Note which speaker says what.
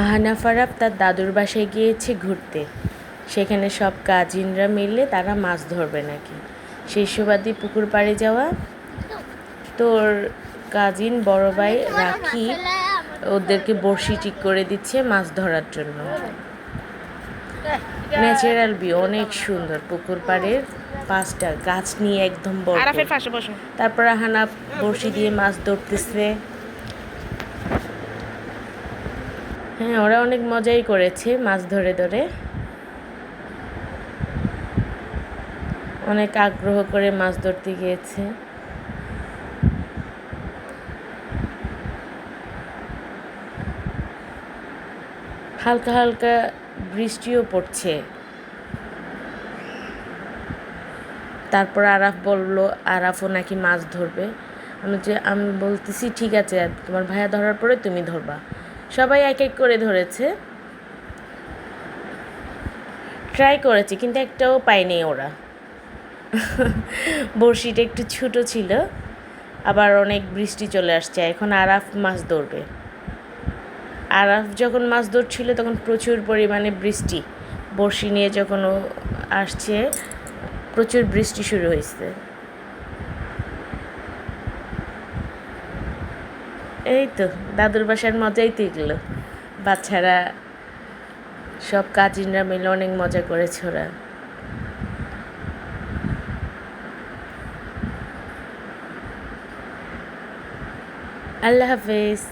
Speaker 1: আহানা ফারাব তার দাদুর বাসায় গিয়েছে ঘুরতে। সেখানে সব কাজিনরা মিলে তারা মাছ ধরবে নাকি? সেই সুবাদে পুকুর পাড়ে যাওয়া তোর কাজিন বড় ভাই রাখি ওদেরকে বড়শি ঠিক করে দিচ্ছে মাছ ধরার জন্য। ন্যাচারাল ভিউ অনেক সুন্দর পুকুর পাড়ের পাঁচটা গাছ নিয়ে একদম বড়। তারপর হানা বড়শি দিয়ে মাছ ধরতেছে। হ্যাঁ ওরা অনেক মজাই করেছে মাছ ধরে ধরে। অনেক আগ্রহ করে মাছ ধরতে গিয়েছে। হালকা হালকা বৃষ্টিও পড়ছে। তারপর আরাফ বলল, আরাফও নাকি মাছ ধরবে? আমি যে, আমি বলতেছি, ঠিক আছে, তোমার ভাইয়া ধরার পরে তুমি ধরবা। সবাই এক এক করে ধরেছে। ট্রাই করেছে কিন্তু একটাও পায়নি ওরা। বড়শিটা একটু ছোটো ছিল আবার অনেক বৃষ্টি চলে আসছে এখন আরাফ মাছ ধরবে। আরাফ যখন মাছ ধরছিল তখন প্রচুর পরিমাণে বৃষ্টি। বড়শি নিয়ে যখন ও আসছে প্রচুর বৃষ্টি শুরু হয়েছে। এই তো দাদুর বাসার মজাই তো এগুলো। বাচ্চারা, সব কাজিনরা মিলে অনেক মজা করেছে ওরা। আল্লাহ হাফেজ।